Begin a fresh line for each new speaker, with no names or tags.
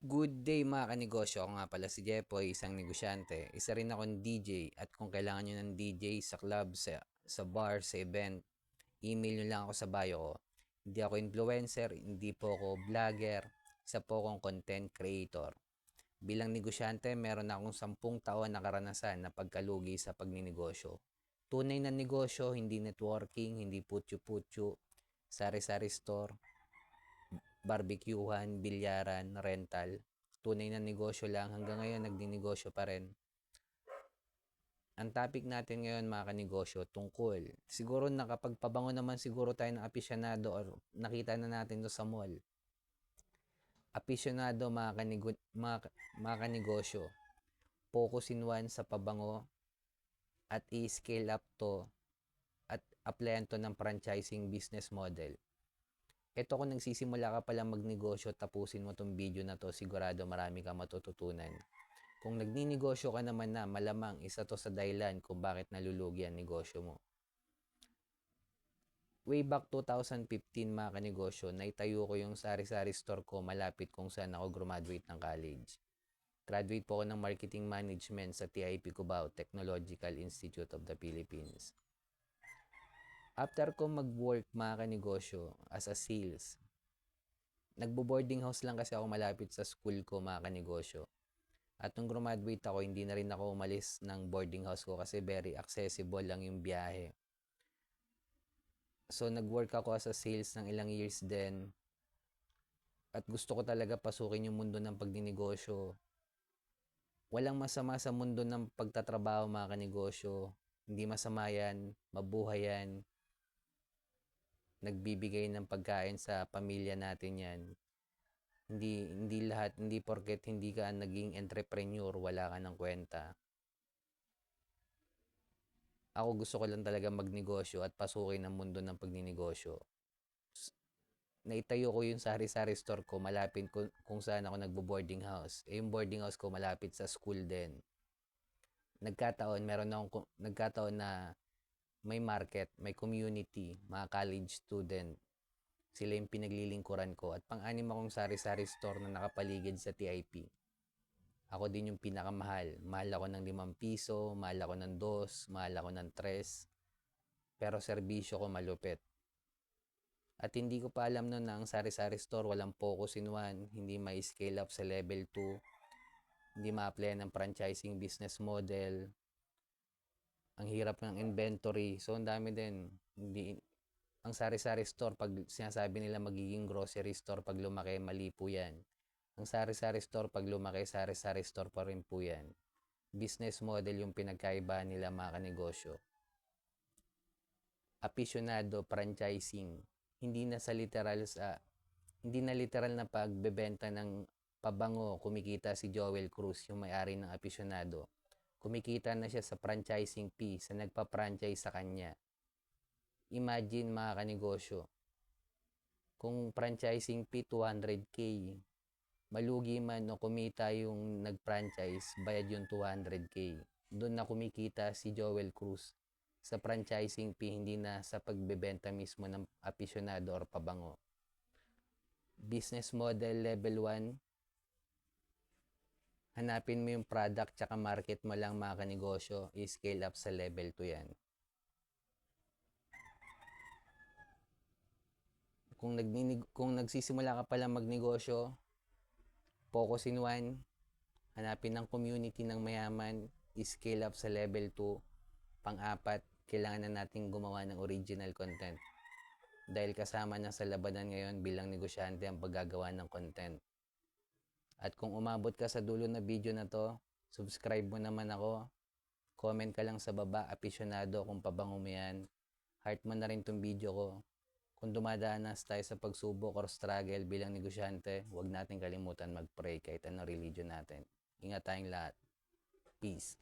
Good day mga kanegosyo. Ako nga pala si Jepoy, isang negosyante. Isa rin akong DJ at kung kailangan nyo ng DJ sa club, sa, sa bar, sa event, email nyo lang ako sa bio ko. Hindi ako influencer, hindi po ako vlogger, isa po akong content creator. Bilang negosyante, meron akong sampung taon na karanasan na pagkalugi sa pagninegosyo. Tunay na negosyo, hindi networking, hindi putyo-putyo, sari-sari store, barbecuehan, bilyaran, rental. Tunay na negosyo lang. Hanggang ngayon, nagdinegosyo pa rin. Ang topic natin ngayon, mga kanegosyo, tungkol. Siguro nakapagpabango naman siguro tayo ng apisyonado or nakita na natin to sa mall. Apisyonado, mga, kanigo- mga, mga kanegosyo. Focus in one sa pabango at i-scale up to at applyan to ng franchising business model eto kung nagsisimula ka pala magnegosyo, tapusin mo tong video na to, sigurado marami ka matututunan. Kung nagninegosyo ka naman na, malamang isa to sa dahilan kung bakit nalulugi ang negosyo mo. Way back 2015 mga kanegosyo, naitayo ko yung sari-sari store ko malapit kung saan ako graduate ng college. Graduate po ako ng Marketing Management sa TIP Cubao Technological Institute of the Philippines. After ko mag-work mga kanegosyo as a sales, nagbo-boarding house lang kasi ako malapit sa school ko mga kanegosyo. At nung graduate ako, hindi na rin ako umalis ng boarding house ko kasi very accessible lang yung biyahe. So nag-work ako as a sales ng ilang years din. At gusto ko talaga pasukin yung mundo ng pagdinegosyo. Walang masama sa mundo ng pagtatrabaho mga kanegosyo. Hindi masama yan, mabuhay yan, nagbibigay ng pagkain sa pamilya natin yan. Hindi, hindi lahat, hindi porket hindi ka naging entrepreneur, wala ka ng kwenta. Ako gusto ko lang talaga magnegosyo at pasukin ang mundo ng pagninegosyo. Naitayo ko yung sari-sari store ko malapit kung, kung saan ako nagbo-boarding house. Eh, yung boarding house ko malapit sa school din. Nagkataon, meron akong, nagkataon na may market, may community, mga college student. Sila yung pinaglilingkuran ko. At pang-anim akong sari-sari store na nakapaligid sa TIP. Ako din yung pinakamahal. Mahal ako ng 5 piso, mahal ako ng 2, mahal ako ng 3. Pero serbisyo ko malupit. At hindi ko pa alam noon na ang sari-sari store walang focus in one, hindi may scale up sa level 2, hindi ma-apply ng franchising business model, ang hirap ng inventory. So, ang dami din. Hindi, ang sari-sari store, pag sinasabi nila magiging grocery store, pag lumaki, mali po yan. Ang sari-sari store, pag lumaki, sari-sari store pa rin po yan. Business model yung pinagkaiba nila mga kanegosyo. Apisyonado, franchising. Hindi na sa literal sa hindi na literal na pagbebenta ng pabango kumikita si Joel Cruz, yung may-ari ng apisyonado kumikita na siya sa franchising fee sa nagpa-franchise sa kanya. Imagine mga kanegosyo, kung franchising fee 200k, malugi man no kumita yung nag-franchise, bayad yung 200k. Doon na kumikita si Joel Cruz sa franchising fee, hindi na sa pagbebenta mismo ng apisyonado or pabango. Business model level 1, hanapin mo yung product tsaka market mo lang mga kanegosyo, i-scale up sa level 2 yan. Kung, nagninig, kung nagsisimula ka pala magnegosyo, focus in one, hanapin ng community ng mayaman, i-scale up sa level 2. Pang-apat, kailangan na natin gumawa ng original content. Dahil kasama na sa labanan ngayon bilang negosyante ang paggagawa ng content. At kung umabot ka sa dulo na video na to, subscribe mo naman ako. Comment ka lang sa baba, apisyonado kung pabango mo yan. Heart mo na rin tong video ko. Kung dumadanas tayo sa pagsubok or struggle bilang negosyante, huwag natin kalimutan mag-pray kahit ano religion natin. Ingat tayong lahat. Peace.